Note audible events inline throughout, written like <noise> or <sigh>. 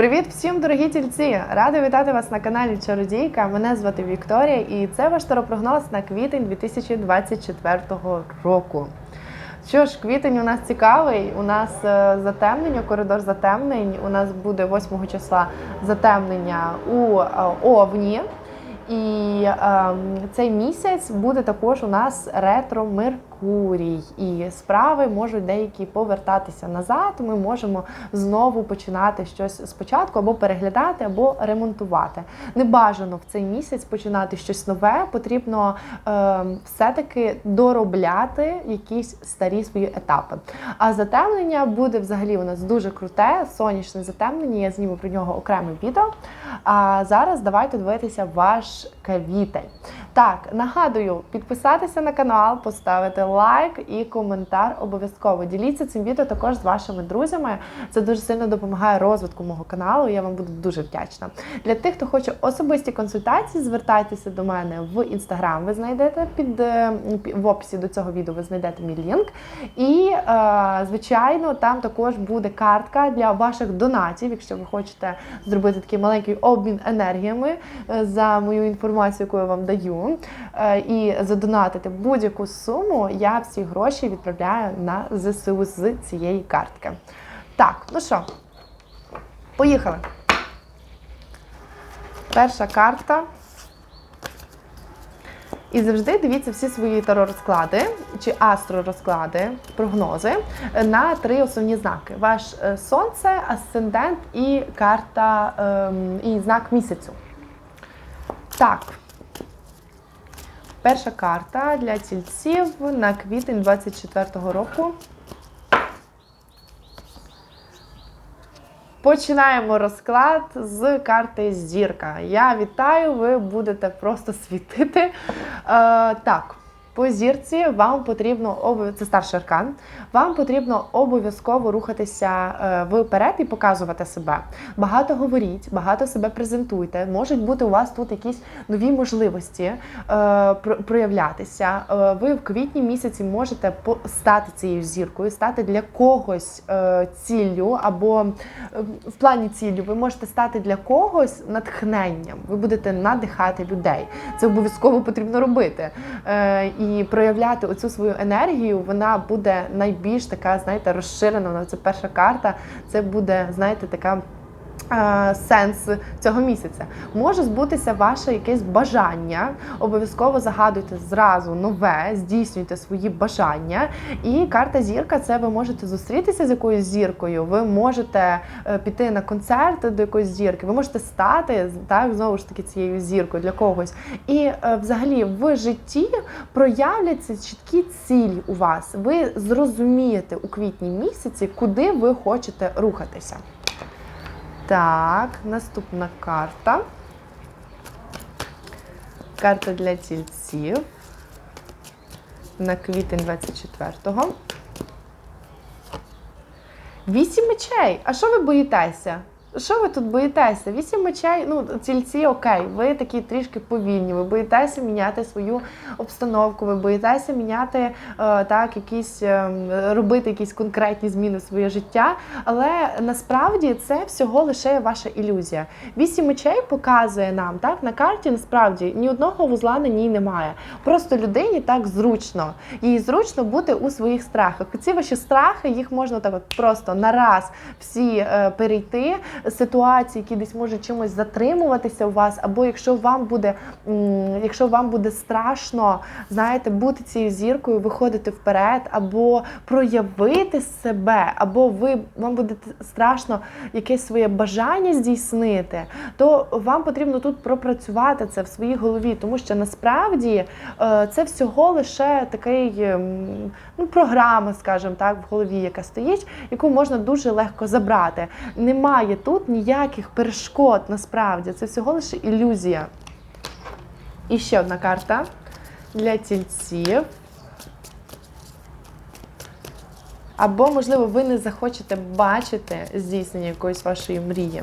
Привіт всім, дорогі тільці! Рада вітати вас на каналі Чародійка. Мене звати Вікторія, і це ваш таропрогноз на квітень 2024 року. Що ж, квітень у нас цікавий. У нас е, затемнення, коридор затемнень. У нас буде 8 числа затемнення у е, Овні. І е, цей місяць буде також у нас ретро Меркурій, і справи можуть деякі повертатися назад. Ми можемо знову починати щось спочатку, або переглядати, або ремонтувати. Не бажано в цей місяць починати щось нове. Потрібно е, все-таки доробляти якісь старі свої етапи. А затемнення буде взагалі у нас дуже круте, сонячне затемнення. Я зніму про нього окреме відео. А зараз давайте дивитися ваш квітень. Так, нагадую, підписатися на канал, поставити лайк і коментар обов'язково. Діліться цим відео також з вашими друзями. Це дуже сильно допомагає розвитку мого каналу. Я вам буду дуже вдячна. Для тих, хто хоче особисті консультації, звертайтеся до мене в інстаграм. Ви знайдете під е, в описі до цього відео. Ви знайдете мій лінк. І, е, звичайно, там також буде картка для ваших донатів, якщо ви хочете зробити такий маленький обмін енергіями е, за мою інформацію, яку я вам даю. Е, І задонатити будь-яку суму, я всі гроші відправляю на ЗСУ з цієї картки. Так, ну що, поїхали. Перша карта. І завжди дивіться всі свої таро-розклади чи астро-розклади, прогнози на три основні знаки: ваш е, сонце, асцендент і карта ем, і знак місяцю. Так. Перша карта для тільців на квітень 24-го року. Починаємо розклад з карти Зірка. Я вітаю, ви будете просто світити. Е, так, по зірці вам потрібно це старший аркан. Вам потрібно обов'язково рухатися е, вперед і показувати себе. Багато говоріть, багато себе презентуйте. Можуть бути у вас тут якісь нові можливості е, проявлятися. Е, ви в квітні місяці можете стати цією зіркою, стати для когось ціллю або в плані ціллю. Ви можете стати для когось натхненням. Ви будете надихати людей. Це обов'язково потрібно робити. І проявляти оцю свою енергію, вона буде найбільш така, знаєте, розширена. Це перша карта. Це буде, знаєте, така. Е, Сенс цього місяця може збутися ваше якесь бажання. Обов'язково загадуйте зразу нове, здійснюйте свої бажання. І карта зірка це ви можете зустрітися з якоюсь зіркою. Ви можете е, піти на концерт до якоїсь зірки. Ви можете стати так знову ж таки цією зіркою для когось. І е, взагалі в житті проявляться чіткі цілі у вас. Ви зрозумієте у квітні місяці, куди ви хочете рухатися. Так, наступна карта. Карта для тільців на квітень 24-го. Вісім мечей. А що ви боїтеся? Що ви тут боїтеся? Вісім мечей, ну, тільці окей, ви такі трішки повільні, ви боїтеся міняти свою обстановку, ви боїтеся міняти е, так, якісь е, робити якісь конкретні зміни в своє життя. Але насправді це всього лише ваша ілюзія. Вісім мечей показує нам так на карті. Насправді ні одного вузла на ній немає. Просто людині так зручно. Їй зручно бути у своїх страхах. Ці ваші страхи їх можна так от просто нараз всі е, перейти ситуації, які десь можуть чимось затримуватися у вас, або якщо вам буде, якщо вам буде страшно, знаєте, бути цією зіркою, виходити вперед, або проявити себе, або ви вам буде страшно якесь своє бажання здійснити, то вам потрібно тут пропрацювати це в своїй голові, тому що насправді е, це всього лише такий ем, ну, програма, скажімо так, в голові, яка стоїть, яку можна дуже легко забрати. Немає тут ніяких перешкод насправді. Це всього лише ілюзія. І ще одна карта для тільців. Або, можливо, ви не захочете бачити здійснення якоїсь вашої мрії.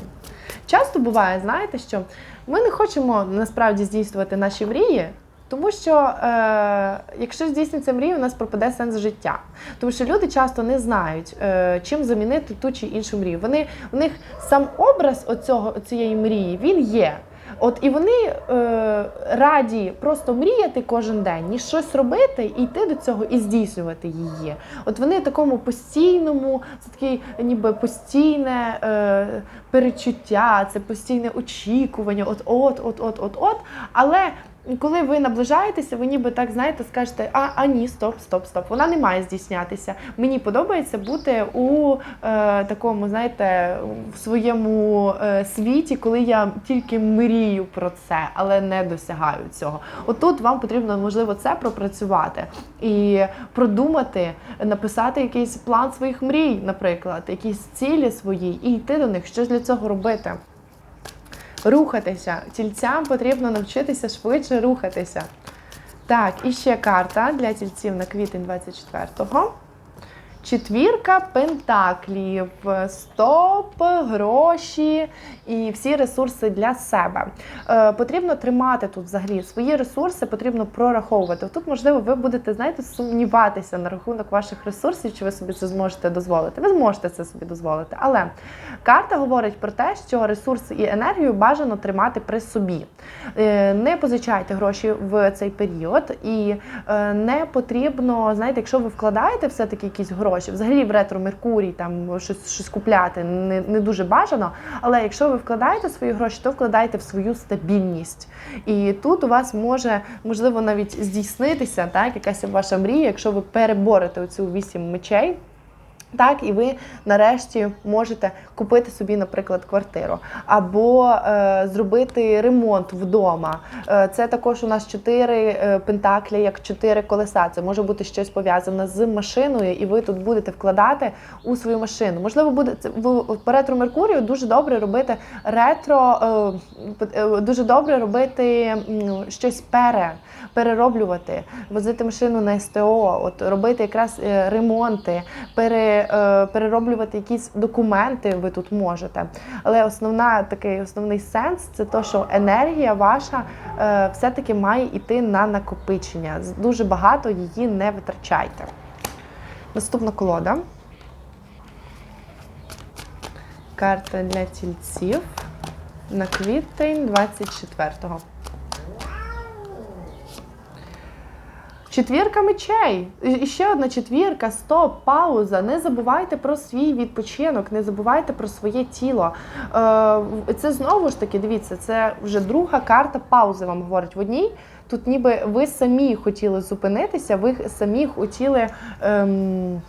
Часто буває, знаєте, що ми не хочемо насправді здійснювати наші мрії, Тому що е, якщо здійсниться мрія, у нас пропаде сенс життя. Тому що люди часто не знають, е, чим замінити ту чи іншу мрію. Вони в них сам образ оцього, цієї мрії він є. От і вони е, раді просто мріяти кожен день, ніж щось робити і йти до цього і здійснювати її. От вони в такому постійному, це таке ніби постійне е, перечуття, це постійне очікування, от от, от, от, от, от. Але коли ви наближаєтеся, ви ніби так знаєте, скажете, а, а ні, стоп, стоп, стоп. Вона не має здійснятися. Мені подобається бути у е, такому, знаєте, в своєму е, світі, коли я тільки мрію про це, але не досягаю цього. Отут вам потрібно, можливо, це пропрацювати і продумати, написати якийсь план своїх мрій, наприклад, якісь цілі свої, і йти до них, щось для цього робити рухатися. Тільцям потрібно навчитися швидше рухатися. Так, і ще карта для тільців на квітень 24-го. Четвірка пентаклів, стоп, гроші і всі ресурси для себе. Е, потрібно тримати тут взагалі свої ресурси, потрібно прораховувати. Тут, можливо, ви будете, знаєте, сумніватися на рахунок ваших ресурсів, чи ви собі це зможете дозволити. Ви зможете це собі дозволити. Але карта говорить про те, що ресурси і енергію бажано тримати при собі. Е, не позичайте гроші в цей період, і е, не потрібно, знаєте, якщо ви вкладаєте все-таки якісь гроші гроші. Взагалі в ретро Меркурій там щось щось купляти не не дуже бажано. Але якщо ви вкладаєте свої гроші, то вкладайте в свою стабільність. І тут у вас може можливо навіть здійснитися так, якась ваша мрія, якщо ви переборете оцю вісім мечей. Так, і ви нарешті можете купити собі, наприклад, квартиру або е, зробити ремонт вдома. Е, це також у нас чотири е, пентаклі, як чотири колеса. Це може бути щось пов'язане з машиною, і ви тут будете вкладати у свою машину. Можливо, буде це по ретро Меркурію дуже добре робити ретро, е, е, дуже добре робити щось пере, перероблювати, возити машину на СТО, от робити якраз е, ремонти, пере. Е, перероблювати якісь документи ви тут можете. Але основна такий основний сенс це то, що енергія ваша е, все-таки має йти на накопичення. Дуже багато її не витрачайте. Наступна колода. Карта для тільців на квітень 24-го. Четвірка мечей. І ще одна четвірка, стоп, пауза. Не забувайте про свій відпочинок, не забувайте про своє тіло. Е, це знову ж таки, дивіться, це вже друга карта паузи вам говорить в одній. Тут ніби ви самі хотіли зупинитися, ви самі хотіли. Ем,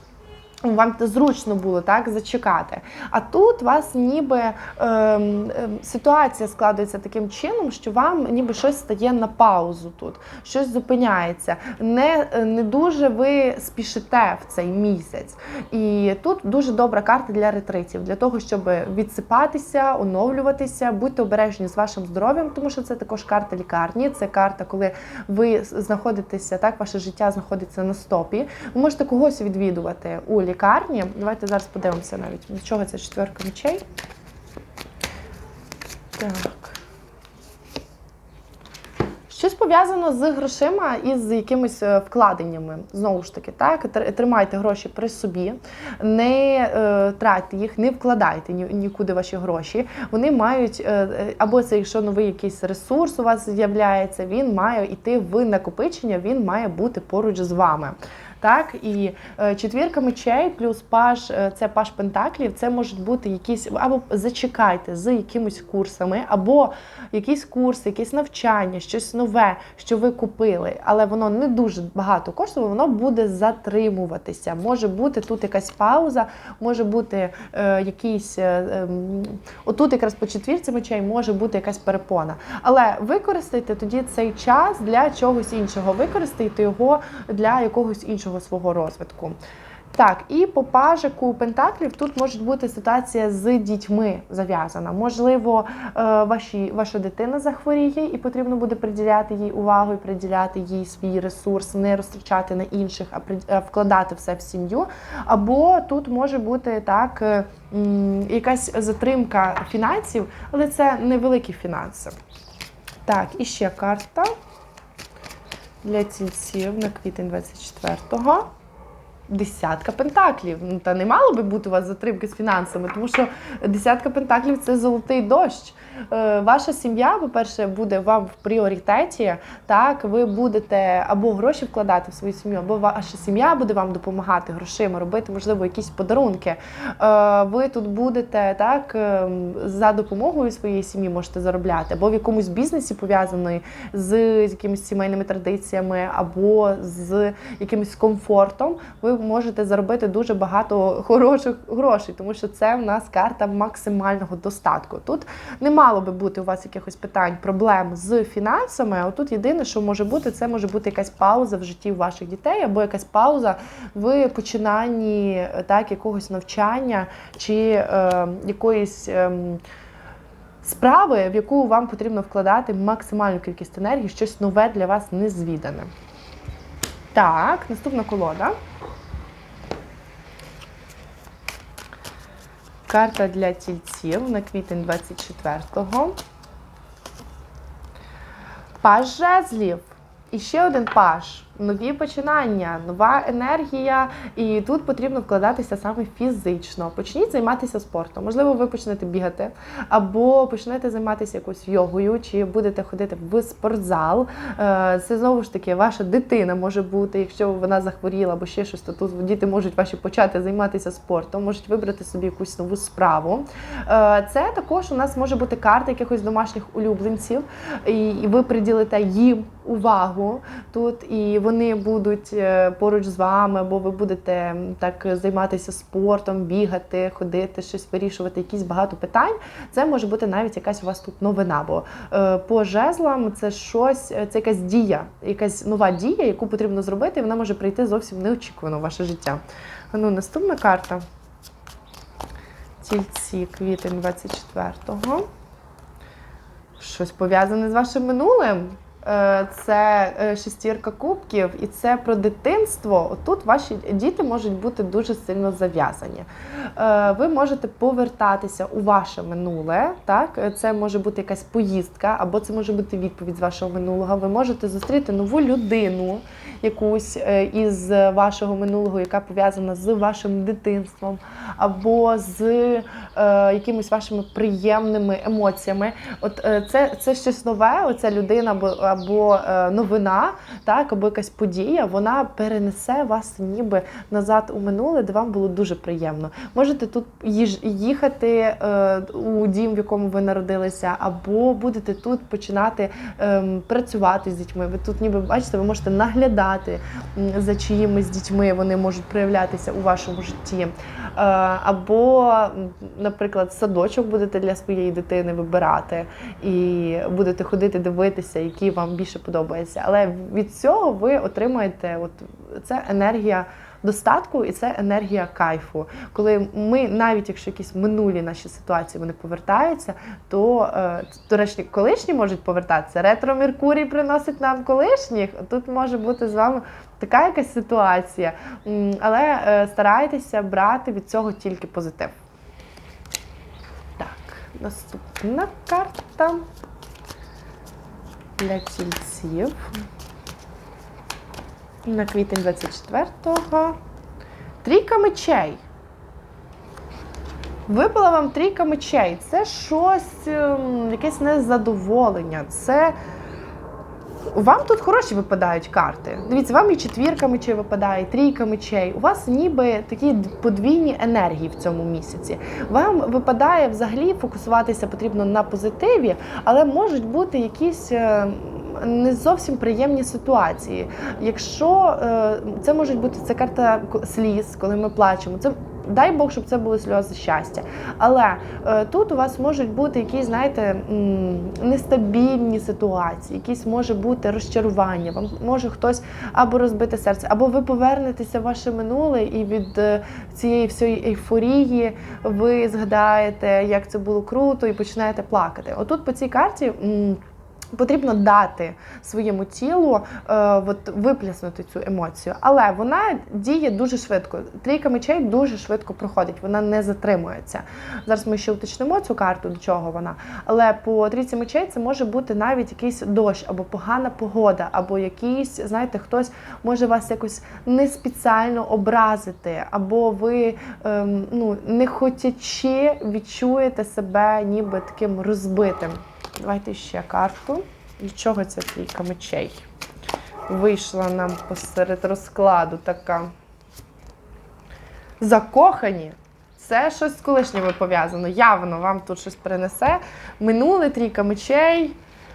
вам зручно було так зачекати. А тут вас ніби ем, ситуація складається таким чином, що вам ніби щось стає на паузу тут, щось зупиняється. Не не дуже ви спішите в цей місяць. І тут дуже добра карта для ретритів, для того, щоб відсипатися, оновлюватися, будьте обережні з вашим здоров'ям, тому що це також карта лікарні. Це карта, коли ви знаходитеся, так, ваше життя знаходиться на стопі. Ви можете когось відвідувати у лікарні. Давайте зараз подивимося навіть, до чого це четверка мечей. Так. Щось пов'язано з грошима і з якимись е, вкладеннями. Знову ж таки, так тримайте гроші при собі, не е, тратьте їх, не вкладайте ні, нікуди ваші гроші. Вони мають е, е, або це, якщо новий якийсь ресурс у вас з'являється, він має йти в накопичення, він має бути поруч з вами. Так, і е, четвірка мечей плюс паш, е, це паш пентаклів, це можуть бути якісь або зачекайте з якимись курсами, або якісь курси, якісь навчання, щось нове, що ви купили, але воно не дуже багато коштує, воно буде затримуватися. Може бути тут якась пауза, може бути е, якийсь е, е, отут, якраз по четвірці мечей, може бути якась перепона. Але використайте тоді цей час для чогось іншого. Використайте його для якогось іншого подальшого свого розвитку. Так, і по пажику Пентаклів тут може бути ситуація з дітьми зав'язана. Можливо, е, ваші, ваша дитина захворіє, і потрібно буде приділяти їй увагу і приділяти їй свій ресурс, не розтрачати на інших, а вкладати все в сім'ю. Або тут може бути так е, якась затримка фінансів, але це невеликі фінанси. Так, і ще карта. Для тільців на квітень 24-го. Десятка пентаклів. Ну та не мало би бути у вас затримки з фінансами, тому що десятка пентаклів це золотий дощ. Е, ваша сім'я, по-перше, буде вам в пріоритеті. Так, ви будете або гроші вкладати в свою сім'ю, або ваша сім'я буде вам допомагати грошима, робити, можливо, якісь подарунки. Е, ви тут будете так е, за допомогою своєї сім'ї можете заробляти, або в якомусь бізнесі пов'язаний з якимись сімейними традиціями, або з якимось комфортом. Ви можете заробити дуже багато <laughs> хороших грошей, тому що це в нас карта максимального достатку. Тут не мало би бути у вас якихось питань, проблем з фінансами. А тут єдине, що може бути, це може бути якась пауза в житті ваших дітей, або якась пауза в починанні е, так, якогось навчання чи е, якоїсь. Е, Справи, в яку вам потрібно вкладати максимальну кількість енергії, щось нове для вас незвідане. Так, наступна колода. Карта для тільців на квітень 24-го. Паж жезлів. І ще один паж. Нові починання, нова енергія, і тут потрібно вкладатися саме фізично. Почніть займатися спортом. Можливо, ви почнете бігати, або почнете займатися якоюсь йогою, чи будете ходити в спортзал. Е, Це знову ж таки ваша дитина може бути, якщо вона захворіла, або ще щось, то тут діти можуть ваші почати займатися спортом, можуть вибрати собі якусь нову справу. Е, Це також у нас може бути карта якихось домашніх улюбленців, і ви приділите їм увагу тут, і вони будуть е, поруч з вами, або ви будете так займатися спортом, бігати, ходити, щось вирішувати, якісь багато питань. Це може бути навіть якась у вас тут новина. Бо е, по жезлам це щось, е, це якась дія, якась нова дія, яку потрібно зробити, і вона може прийти зовсім неочікувано в ваше життя. Ну, наступна карта. Тільці квітень 24-го. Щось пов'язане з вашим минулим. Е, Це е, шестірка кубків, і це про дитинство. Отут ваші діти можуть бути дуже сильно зав'язані. Е, Ви можете повертатися у ваше минуле. Так, це може бути якась поїздка, або це може бути відповідь з вашого минулого. Ви можете зустріти нову людину, якусь е, із вашого минулого, яка пов'язана з вашим дитинством, або з е, якимись вашими приємними емоціями. От е, це, це щось нове, оця людина або, або е, новина, так, або якась подія, вона перенесе вас ніби назад у минуле, де вам було дуже приємно. Можете тут їхати е, у дім, в якому ви народилися, або будете тут починати ем, працювати з дітьми. Ви тут, ніби бачите, ви можете наглядати м, за чиїмись дітьми, вони можуть проявлятися у вашому житті. Е, Або, наприклад, садочок будете для своєї дитини вибирати і будете ходити дивитися, який вам більше подобається. Але від цього ви отримаєте от це енергія. Достатку і це енергія кайфу. Коли ми, навіть якщо якісь минулі наші ситуації вони повертаються, то е, до речі, колишні можуть повертатися. Ретро Меркурій приносить нам колишніх. Тут може бути з вами така якась ситуація. Але е, старайтеся брати від цього тільки позитив. Так, наступна карта для тільців. На квітень 24-го. Трійка мечей. Випала вам трійка мечей. Це щось, ем, якесь незадоволення. Це вам тут хороші випадають карти. Дивіться, вам і четвірка мечей випадає, і трійка мечей. У вас ніби такі подвійні енергії в цьому місяці. Вам випадає взагалі фокусуватися потрібно на позитиві, але можуть бути якісь. Не зовсім приємні ситуації. Якщо е, це можуть бути це карта сліз, коли ми плачемо. Це дай Бог, щоб це були сльози щастя. Але е, тут у вас можуть бути якісь, знаєте, нестабільні ситуації, якісь може бути розчарування. Вам може хтось або розбити серце, або ви повернетеся в ваше минуле, і від е, цієї всієї ейфорії ви згадаєте, як це було круто, і починаєте плакати. Отут по цій карті. м, Потрібно дати своєму тілу е, от, виплеснути цю емоцію, але вона діє дуже швидко. Трійка мечей дуже швидко проходить, вона не затримується. Зараз ми ще уточнимо цю карту, до чого вона. Але по трійці мечей це може бути навіть якийсь дощ, або погана погода, або якийсь, знаєте, хтось може вас якось не спеціально образити, або ви ем, ну, не хотячи відчуєте себе ніби таким розбитим. Давайте ще карту. Для чого ця трійка мечей? Вийшла нам посеред розкладу така. Закохані. Це щось з колишніми пов'язано. Явно вам тут щось принесе. Минуле трійка мечей.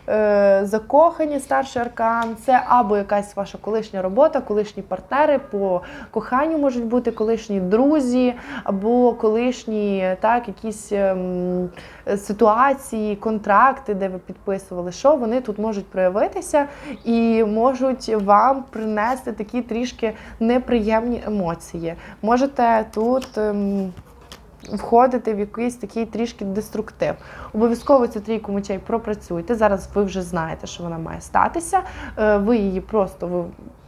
Е, Закохані старший аркан, це або якась ваша колишня робота, колишні партнери по коханню можуть бути колишні друзі, або колишні так, якісь ем, ситуації, контракти, де ви підписували, що вони тут можуть проявитися і можуть вам принести такі трішки неприємні емоції. Можете тут. Входити в якийсь такий трішки деструктив. Обов'язково цю трійку мечей пропрацюйте. Зараз ви вже знаєте, що вона має статися. Е, Ви її просто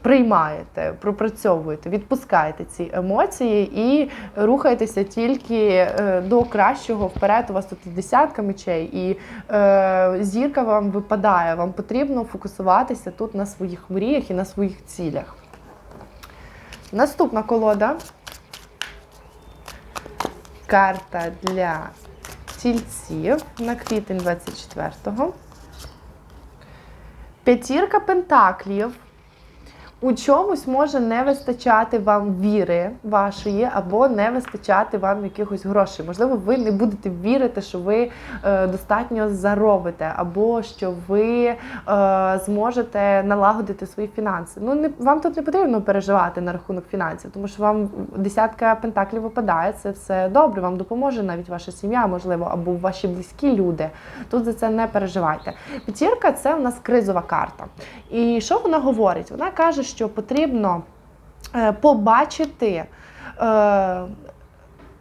приймаєте, пропрацьовуєте, відпускаєте ці емоції і рухаєтеся тільки е, до кращого вперед. У вас тут десятка мечей, і е, зірка вам випадає. Вам потрібно фокусуватися тут на своїх мріях і на своїх цілях. Наступна колода. Карта для тільців на квітень 24-го. П'ятірка пентаклів. У чомусь може не вистачати вам віри вашої, або не вистачати вам якихось грошей. Можливо, ви не будете вірити, що ви е, достатньо заробите, або що ви е, зможете налагодити свої фінанси. Ну, не, вам тут не потрібно переживати на рахунок фінансів, тому що вам десятка пентаклів випадає, це все добре, вам допоможе навіть ваша сім'я, можливо, або ваші близькі люди. Тут за це не переживайте. П'ятірка це у нас кризова карта. І що вона говорить? Вона каже, що потрібно е, побачити. Е,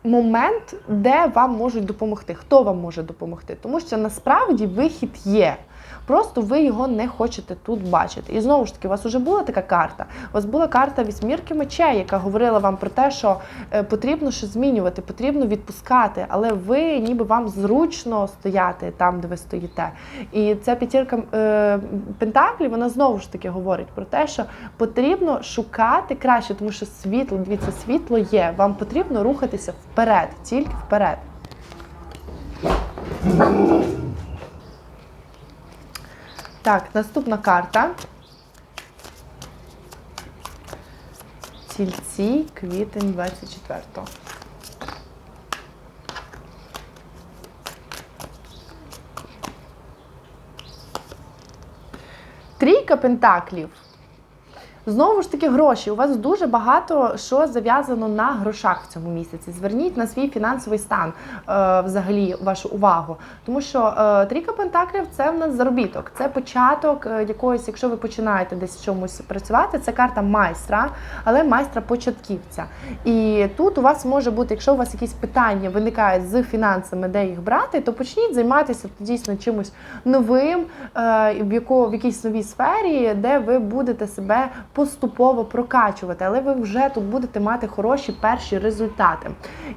Момент, де вам можуть допомогти, хто вам може допомогти, тому що насправді вихід є. Просто ви його не хочете тут бачити. І знову ж таки, у вас вже була така карта. У вас була карта вісьмірки мечей, яка говорила вам про те, що е, потрібно щось змінювати, потрібно відпускати, але ви ніби вам зручно стояти там, де ви стоїте. І ця п'ятірка е, пентаклів, вона знову ж таки говорить про те, що потрібно шукати краще, тому що світло, дивіться, світло є. Вам потрібно рухатися вперед, тільки вперед. Так, наступна карта. Тільці, квітень 24-го. Трійка пентаклів. Знову ж таки, гроші. У вас дуже багато що зав'язано на грошах в цьому місяці. Зверніть на свій фінансовий стан е, взагалі вашу увагу. Тому що е, трійка пентаклів це в нас заробіток, це початок е, якогось, якщо ви починаєте десь в чомусь працювати, це карта майстра, але майстра початківця. І тут у вас може бути, якщо у вас якісь питання виникають з фінансами, де їх брати, то почніть займатися дійсно чимось новим, в якійсь новій сфері, де ви будете себе поступово прокачувати, але ви вже тут будете мати хороші перші результати.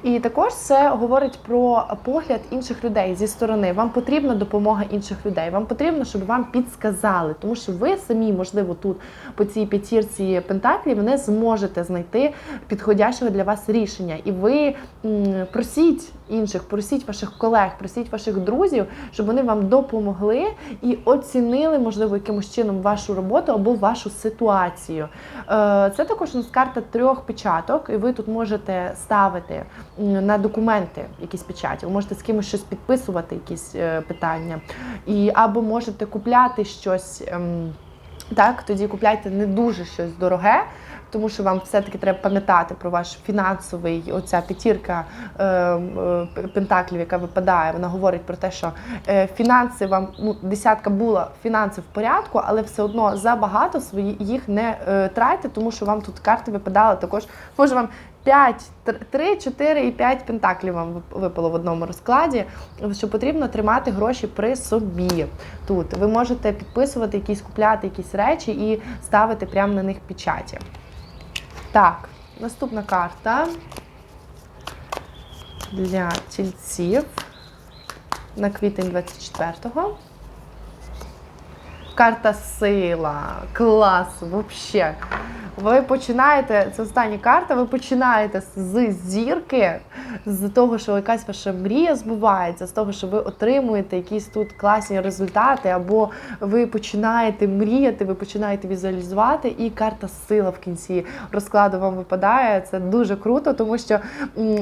І також це говорить про погляд інших людей зі сторони. Вам потрібна допомога інших людей. Вам потрібно, щоб вам підсказали, тому що ви самі, можливо, тут по цій п'ятірці пентаклів не зможете знайти підходящого для вас рішення. І ви просіть інших, просіть ваших колег, просіть ваших друзів, щоб вони вам допомогли і оцінили, можливо, якимось чином вашу роботу або вашу ситуацію. Е, Це також у нас карта трьох печаток, і ви тут можете ставити на документи якісь печаті. Ви можете з кимось щось підписувати, якісь е, питання, і або можете купляти щось. ем, Так, тоді купляйте не дуже щось дороге, тому що вам все-таки треба пам'ятати про ваш фінансовий, оця п'ятірка е, е, пентаклів, яка випадає. Вона говорить про те, що е, фінанси вам ну, десятка була фінанси в порядку, але все одно забагато свої їх не е, тратьте, тому що вам тут карти випадали також. Може вам 5, 3, 4 і 5 пентаклів вам випало в одному розкладі, що потрібно тримати гроші при собі. Тут ви можете підписувати якісь, купляти якісь речі і ставити прямо на них печаті. Так, наступна карта для тільців на квітень 24-го. Карта сила. Клас, взагалі. Ви починаєте, це остання карта, ви починаєте з зірки, з того, що якась ваша мрія збувається, з того, що ви отримуєте якісь тут класні результати, або ви починаєте мріяти, ви починаєте візуалізувати, і карта сила в кінці розкладу вам випадає. Це дуже круто, тому що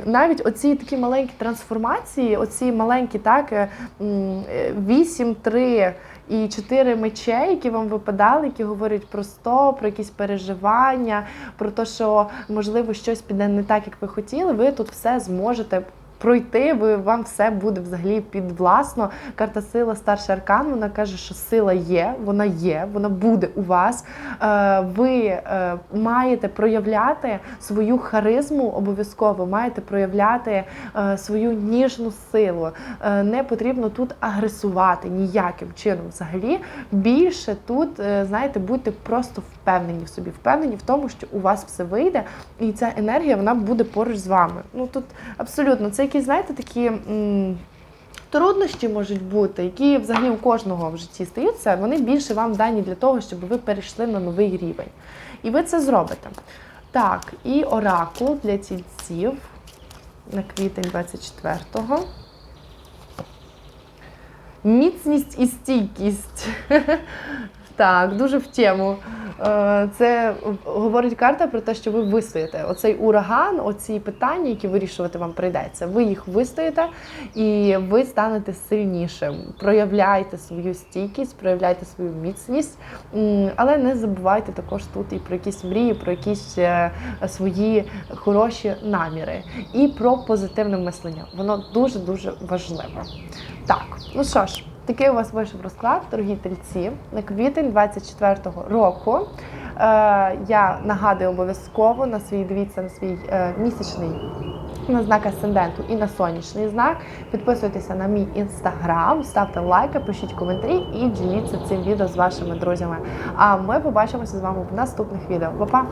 навіть оці такі маленькі трансформації, оці маленькі так, е, м, е, 8-3 і чотири мечей, які вам випадали, які говорять про сто, про якісь переживання, про те, що можливо щось піде не так, як ви хотіли. Ви тут все зможете. Пройти, ви вам все буде взагалі підвласно. Карта сила, старший аркан. Вона каже, що сила є, вона є, вона буде у вас. Е, Ви е, маєте проявляти свою харизму обов'язково, маєте проявляти е, свою ніжну силу. Не потрібно тут агресувати ніяким чином. Взагалі більше тут, знаєте, будьте просто впевнені в собі, впевнені в тому, що у вас все вийде, і ця енергія вона буде поруч з вами. Ну тут абсолютно це якісь, знаєте, такі. Труднощі можуть бути, які взагалі у кожного в житті стаються, вони більше вам дані для того, щоб ви перейшли на новий рівень. І ви це зробите. Так, і оракул для тільців на квітень 24-го. Міцність і стійкість. Так, дуже в тему. Е, Це говорить карта про те, що ви вистоїте. Оцей ураган, оці питання, які вирішувати вам прийдеться, ви їх вистоїте і ви станете сильнішим. Проявляйте свою стійкість, проявляйте свою міцність, але не забувайте також тут і про якісь мрії, про якісь е, свої хороші наміри і про позитивне мислення. Воно дуже дуже важливо. Так, ну що ж. Такий у вас вийшов розклад, дорогі тельці, на квітень 24-го року. Е, я нагадую обов'язково на свій дивіться на свій е, місячний на знак асценденту і на сонячний знак. Підписуйтеся на мій інстаграм, ставте лайки, пишіть коментарі і діліться цим відео з вашими друзями. А ми побачимося з вами в наступних відео. Па-па!